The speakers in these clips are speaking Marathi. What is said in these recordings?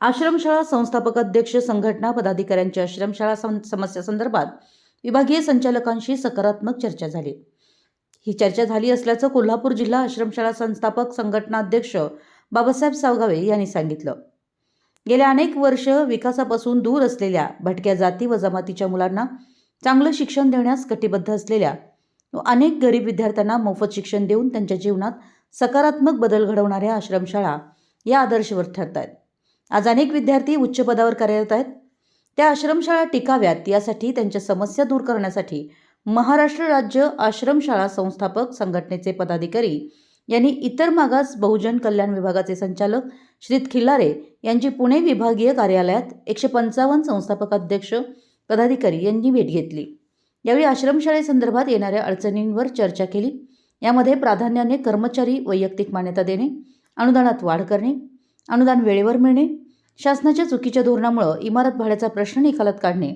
आश्रमशाळा संस्थापक अध्यक्ष संघटना पदाधिकाऱ्यांची आश्रमशाळा सं- समस्यासंदर्भात विभागीय संचालकांशी सकारात्मक चर्चा झाली. ही चर्चा झाली असल्याचं कोल्हापूर जिल्हा आश्रमशाळा संस्थापक संघटना अध्यक्ष बाबासाहेब सावगावे यांनी सांगितलं. गेल्या अनेक वर्ष विकासापासून दूर असलेल्या भटक्या जाती व जमातीच्या मुलांना चांगलं शिक्षण देण्यास कटिबद्ध असलेल्या व अनेक गरीब विद्यार्थ्यांना मोफत शिक्षण देऊन त्यांच्या जीवनात सकारात्मक बदल घडवणाऱ्या आश्रमशाळा या आदर्शवर ठरत आहेत आज अनेक विद्यार्थी उच्च पदावर कार्यरत आहेत. त्या आश्रमशाळा टिकाव्यात यासाठी त्यांच्या समस्या दूर करण्यासाठी महाराष्ट्र राज्य आश्रमशाळा संस्थापक संघटनेचे पदाधिकारी यांनी इतर मागास बहुजन कल्याण विभागाचे संचालक श्रीत खिल्लारे यांची पुणे विभागीय कार्यालयात एकशे पंचावन्न संस्थापक अध्यक्ष पदाधिकारी यांनी भेट घेतली. यावेळी आश्रमशाळेसंदर्भात येणाऱ्या अडचणींवर चर्चा केली. यामध्ये प्राधान्याने कर्मचारी वैयक्तिक मान्यता देणे अनुदानात वाढ करणे अनुदान वेळेवर मिळणे शासनाच्या चुकीच्या धोरणामुळं इमारत भाड्याचा प्रश्न निकालात काढणे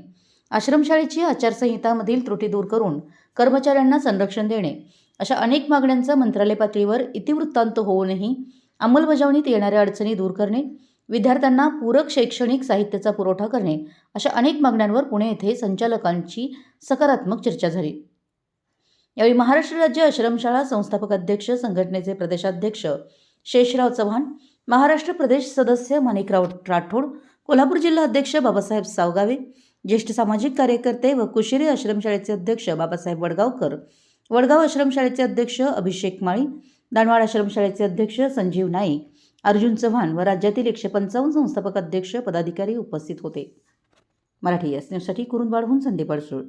आश्रमशाळेची आचारसंहितामधील त्रुटी दूर करून कर्मचाऱ्यांना संरक्षण देणे अशा अनेक मागण्यांचा मंत्रालय पातळीवर इतिवृत्तांत होऊनही अंमलबजावणीत येणाऱ्या अडचणी दूर करणे विद्यार्थ्यांना पूरक शैक्षणिक साहित्याचा पुरवठा करणे अशा अनेक मागण्यांवर पुणे येथे संचालकांची सकारात्मक चर्चा झाली. यावेळी महाराष्ट्र राज्य आश्रमशाळा संस्थापक अध्यक्ष संघटनेचे प्रदेशाध्यक्ष शेषराव चव्हाण महाराष्ट्र प्रदेश सदस्य माणिकराव राठोड कोल्हापूर जिल्हा अध्यक्ष बाबासाहेब सावगावे ज्येष्ठ सामाजिक कार्यकर्ते व कुशेरी आश्रमशाळेचे अध्यक्ष बाबासाहेब वडगावकर वडगाव आश्रमशाळेचे अध्यक्ष अभिषेक माळी दानवाड आश्रमशाळेचे अध्यक्ष संजीव नाईक अर्जुन चव्हाण व राज्यातील एकशे पंचावन्न संस्थापक अध्यक्ष पदाधिकारी उपस्थित होते. मराठी एस न्यूजसाठी कुरुंदवाडहून संदीप अडसूळ.